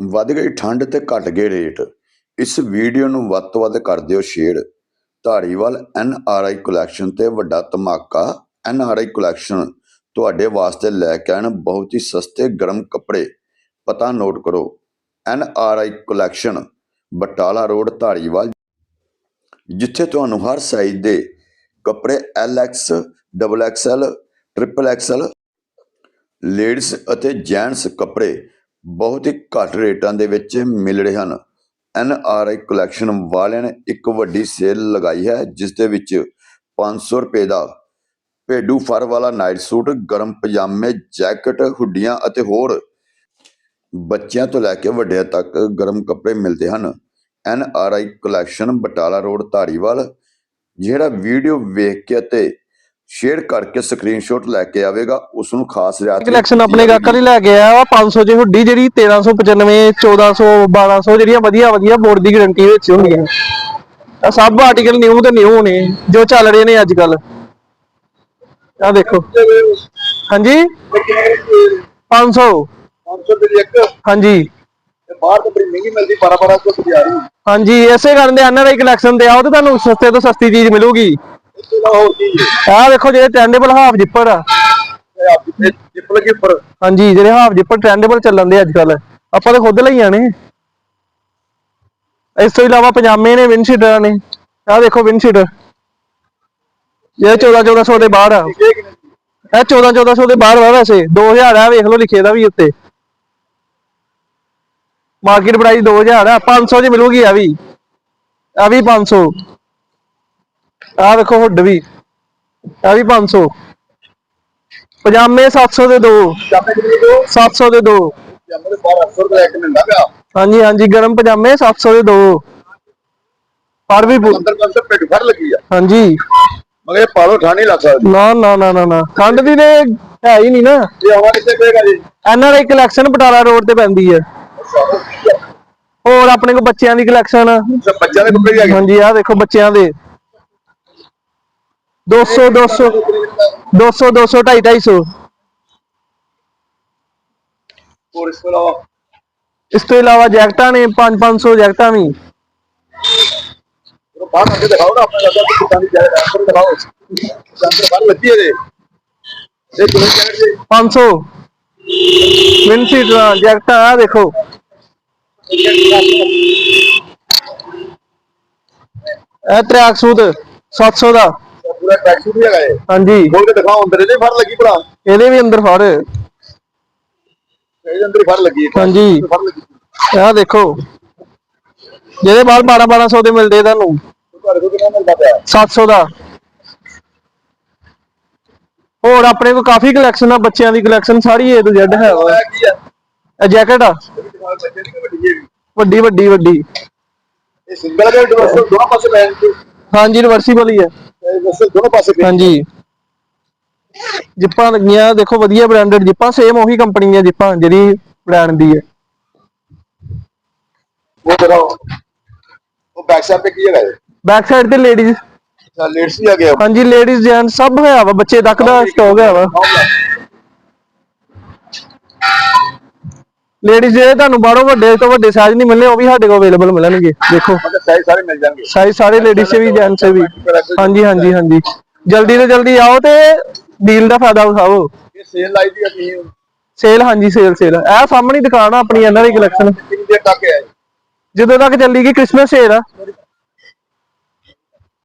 ਵੱਧ ਗਈ, ਠੰਡ ਤੇ ਘਟ ਗਏ ਰੇਟ ਇਸ ਵੀਡੀਓ ਨੂੰ ਵੱਧ ਤੋਂ ਵੱਧ ਕਰ ਦਿਓ share Dhariwal N R I collection ਤੇ ਵੱਡਾ ਧਮਾਕਾ। ਐਨ ਆਰ ਆਈ ਕਲੈਕਸ਼ਨ ਤੁਹਾਡੇ ਵਾਸਤੇ ਲੈ ਕੇ ਆਣ ਬਹੁਤ ਹੀ ਸਸਤੇ ਗਰਮ ਕੱਪੜੇ। ਪਤਾ ਨੋਟ ਕਰੋ N R I collection Batala road, Dhariwal. ਜਿੱਥੇ ਤੁਹਾਨੂੰ ਹਰ ਸਾਈਜ਼ ਦੇ ਕੱਪੜੇ L X double XL triple XL ladies ਅਤੇ ਜੈਂਟਸ ਕੱਪੜੇ ਬਹੁਤ ਹੀ ਘੱਟ ਰੇਟਾਂ ਦੇ ਵਿੱਚ ਮਿਲ ਰਹੇ ਹਨ। ਐਨ ਆਰ ਆਈ ਕਲੈਕਸ਼ਨ ਵਾਲਿਆਂ ਨੇ ਇੱਕ ਵੱਡੀ ਸੇਲ ਲਗਾਈ ਹੈ, ਜਿਸ ਦੇ ਵਿੱਚ 500 ਰੁਪਏ ਦਾ ਭੇਡੂ ਫਰ ਵਾਲਾ ਨਾਈਟ ਸੂਟ ਗਰਮ ਪਜਾਮੇ ਜੈਕਟ ਹੁੱਡੀਆਂ ਅਤੇ ਹੋਰ ਬੱਚਿਆਂ ਤੋਂ ਲੈ ਕੇ ਵੱਡਿਆਂ ਤੱਕ ਗਰਮ ਕੱਪੜੇ ਮਿਲਦੇ ਹਨ। N R I collection Batala road Dhariwal, ਜਿਹੜਾ ਵੀਡੀਓ ਵੇਖ ਕੇ ਅਤੇ ਸ਼ੇਅਰ ਕਰਕੇ ਸਕਰੀਨਸ਼ਾਟ ਲੈ ਕੇ ਆਵੇਗਾ ਉਸ ਨੂੰ ਖਾਸ ਰਿਆਇਤ ਕਲੈਕਸ਼ਨ ਆਪਣੇ ਗਾਹਕਾਂ ਲਈ ਲੈ ਕੇ ਆਇਆ ਵਾ 500 ਦੀ ਹੁੱਡੀ ਜਿਹੜੀ 1395 1400 1200 ਜਿਹੜੀਆਂ ਵਧੀਆ ਵਧੀਆ ਬੋਰਡ ਦੀ ਗਾਰੰਟੀ ਵਿੱਚ ਹੁੰਦੀਆਂ। ਆ ਸਭ ਆਰਟੀਕਲ ਨਿਊ ਤੇ ਨਿਊ ਨੇ ਜੋ ਚੱਲ ਰਹੇ ਨੇ ਅੱਜ ਕੱਲ ਆ ਦੇਖੋ। ਹਾਂਜੀ? 500 500 ਰੁਪਏ ਦੀ ਇੱਕ। ਹਾਂਜੀ। ਬਾਹਰ ਤਾਂ ਬੜੀ ਮਹਿੰਗੀ ਮਿਲਦੀ 12 1200 ਰੁਪਏ ਆ ਰਹੀ। ਹਾਂਜੀ ਐਸੇ ਕਰਨ ਦੇ ਐਨਆਰਆਈ ਕਲੈਕਸ਼ਨ ਤੇ ਆਓ ਤੇ ਤੁਹਾਨੂੰ ਸਸਤੇ ਤੋਂ ਸਸਤੀ ਚੀਜ਼ ਮਿਲੂਗੀ। ਇਸ ਤੋਂ ਇਲਾਵਾ ਆਹ ਦੇਖੋ ਜਿਹੜੇ ਟ੍ਰੈਂਡੇਬਲ ਹਾਫ ਜਿੱਪਰ ਆ। ਇਹ ਆਪ ਉੱਪਰ ਹਾਂਜੀ, ਜਿਹੜੇ ਹਾਫ ਜਿੱਪਰ ਟ੍ਰੈਂਡੇਬਲ ਚੱਲਣ ਦੇ ਅੱਜ ਕੱਲ ਆਪਾਂ ਤਾਂ ਖੁਦ ਲਈ ਆਣੇ ਇਸ ਤੋਂ ਇਲਾਵਾ ਪਜਾਮੇ ਨੇ ਵਿੰਡ ਨੇ। ਆਹ ਦੇਖੋ ਵਿੰਡ ਸ਼ੀਟਰ ਇਹ 14 1400 ਦੇ ਬਾਹਰ ਆ। ਇਹ 14 1400 ਦੇ ਬਾਹਰ ਵਾ ਵੈਸੇ। 2000 ਆ, ਵੇਖ ਲਓ ਲਿਖੇ ਦਾ ਵੀ ਉੱਤੇ। ਮਾਰਕੀਟ ਪ੍ਰਾਈਸ 2000 ਆ 500 ਦੀ ਮਿਲੂਗੀ ਆ ਵੀ। ਆ ਵੀ 500 ਆ ਦੇਖੋ ਹੁੱਡ ਵੀ। ਆ ਵੀ 500 ਪਜਾਮੇ 700 ਦੇ ਦੋ। ਜਾਮੇ ਕਿੰਨੇ ਦੋ? 700 ਦੇ ਦੋ। ਜਾਮੇ ਦੇ 1200 ਰੁਪਏ ਇੱਕ ਮਿਲਦਾ ਪਿਆ। ਹਾਂਜੀ ਹਾਂਜੀ ਗਰਮ ਪਜਾਮੇ 700 ਦੇ ਦੋ। ਪਰ ਵੀ ਅੰਦਰ ਕੰਸ ਪੇਟ ਫੜ ਲੱਗੀ ਆ। ਹਾਂਜੀ। ਮਗਰ ਪਾਲੋ ਠਾ ਨਹੀਂ ਲੱਗ ਸਕਦੀ। ਨਾ ਨਾ ਨਾ ਨਾ ਨਾ। ਠੰਡ ਦੀ ਤੇ ਹੈ ਹੀ ਨਹੀਂ ਨਾ। ਇਹ ਹਵਾ ਕਿੱਥੇ ਪਏਗਾ ਜੀ? ਐਨਆਰਆਈ ਕਲੈਕਸ਼ਨ ਬਟਾਲਾ ਰੋਡ ਤੇ ਪੈਂਦੀ ਹੈ ਹੋਰ ਆਪਣੇ ਕੋਲ ਬੱਚਿਆਂ ਦੀ ਕਲੈਕਸ਼ਨ ਬੱਚਿਆਂ ਦੇ ਕੱਪੜੇ ਵੀ ਆ ਗਏ ਹਾਂਜੀ ਆਹ ਦੇਖੋ ਬੱਚਿਆਂ ਦੇ। 200 200 200 200 250 250 ਹੋਰ ਇਸ ਤੋਂ ਇਲਾਵਾ ਇਸ ਤੋਂ ਇਲਾਵਾ ਜੈਕਟਾਂ ਨੇ 5 500 ਜੈਕਟਾਂ ਵੀ ਉਹ ਬਾਹਰ ਅੱਗੇ ਦਿਖਾਓ ਨਾ ਆਪਣਾ ਲੱਗਾ ਕਿ ਕਿੰਨੀ ਜਾਏ ਅੰਦਰ ਦਿਖਾਓ ਅੰਦਰ ਬਾਹਰ ਲੱਗੀ ਹੈ ਜੀ ਇਹ ਕਿੰਨੇ ਜੈਕਟ ਜੀ 500 ਵਿੰਡ ਸ਼ੀਟਾਂ ਜੈਕਟਾਂ ਆਹ ਦੇਖੋ ਇਹ ਟਰੈਕ ਸੂਟ 700 ਦਾ ਪੂਰਾ ਟਰੈਕ ਸੂਟ ਵੀ ਹੈਗਾ ਇਹ। ਹਾਂਜੀ। ਖੋਲ ਕੇ ਦਿਖਾਓ ਅੰਦਰ ਇਹਦੇ ਫੜ ਲੱਗੀ ਭਰਾ। ਇਹਦੇ ਵੀ ਅੰਦਰ ਫੜ। ਇਹਦੇ ਅੰਦਰ ਹੀ ਫੜ ਲੱਗੀ ਹੈ। ਹਾਂਜੀ। ਫੜ ਲੱਗੀ। ਆਹ ਦੇਖੋ। ਜਿਹਦੇ ਬਾਹਰ 12 1200 ਦੇ ਮਿਲਦੇ ਤੁਹਾਨੂੰ। ਤੁਹਾਡੇ ਕੋਲ ਕਿੰਨਾ ਮਿਲਦਾ ਪਿਆ? 700 ਦਾ। ਹੋਰ ਆਪਣੇ ਕੋਲ ਕਾਫੀ ਕਲੈਕਸ਼ਨ ਆ ਬੱਚਿਆਂ ਦੀ ਕਲੈਕਸ਼ਨ ਸਾਰੀ A to Z ਹੈ। ਇਹ ਜੈਕਟ ਆ। ਵੱਡੀ ਵੱਡੀ ਵੱਡੀ ਇਹ ਸਿੰਗਲ ਹੈ ਡਿਵਰਸ ਦੋਨੋਂ ਪਾਸੇ ਤੇ ਹਾਂਜੀ ਰਿਵਰਸੀਬਲ ਹੀ ਹੈ ਬਸ ਦੋਨੋਂ ਪਾਸੇ ਪੈਣ ਹਾਂਜੀ। ਜਿੱਪਾਂ ਲੱਗੀਆਂ ਦੇਖੋ ਵਧੀਆ ਬ੍ਰਾਂਡਡ ਜਿੱਪਾਂ ਸੇਮ ਉਹੀ ਕੰਪਨੀ ਦੀਆਂ ਜਿੱਪਾਂ ਜਿਹੜੀ ਬ੍ਰਾਂਡ ਦੀ ਹੈ। ਉਹ ਦਿਖਾਓ ਉਹ ਬੈਕ ਸਾਈਡ ਤੇ ਕੀ ਹੈਗਾ ਇਹ? ਬੈਕ ਸਾਈਡ ਤੇ ਲੇਡੀਜ਼ ਅੱਛਾ ਲੇਟਸ ਵੀ ਆ। ਗਿਆ ਹਾਂਜੀ ਲੇਡੀਜ਼ ਜੈਂਟ ਸਭ ਹੋਇਆ ਵਾ ਬੱਚੇ ਤੱਕ ਦਾ ਸਟਾਕ ਹੈ ਵਾ। ਲੇਡੀਜ਼ ਜਿਹੜੇ ਤੁਹਾਨੂੰ ਬਾਹਰੋਂ ਵੱਡੇ ਤੋਂ ਵੱਡੇ ਸਾਈਜ਼ ਨਹੀਂ ਮਿਲਣੇ ਉਹ ਵੀ ਸਾਡੇ ਕੋਲ ਅਵੇਲੇਬਲ ਮਿਲਣਗੇ। ਦੇਖੋ। ਮਤਲਬ ਸਾਈਜ਼ ਸਾਰੇ ਮਿਲ ਜਾਣਗੇ। ਸਾਈਜ਼ ਸਾਰੇ ਲੇਡੀਜ਼ 'ਚ ਵੀ ਜੈਂਟਸ 'ਚ ਵੀ। ਹਾਂਜੀ ਹਾਂਜੀ ਹਾਂਜੀ। ਜਲਦੀ ਤੋਂ ਜਲਦੀ ਆਓ ਤੇ ਡੀਲ ਦਾ ਫਾਇਦਾ ਉਠਾਓ। ਇਹ ਸੇਲ ਲਾਈ ਦੀ ਅਸੀਂ ਸੇਲ ਹਾਂਜੀ ਸੇਲ ਸੇਲ ਇਹ ਸਾਹਮਣੇ ਦੁਕਾਨ ਆ ਆਪਣੀ ਇਹਨਾਂ ਦੀ ਕਲੈਕਸ਼ਨ ਕਿੰਨੀ ਤੱਕ ਹੈ ਜਦੋਂ ਤੱਕ ਚੱਲੀ ਗਈ ਕ੍ਰਿਸਮਸ ਸੇਲ ਆ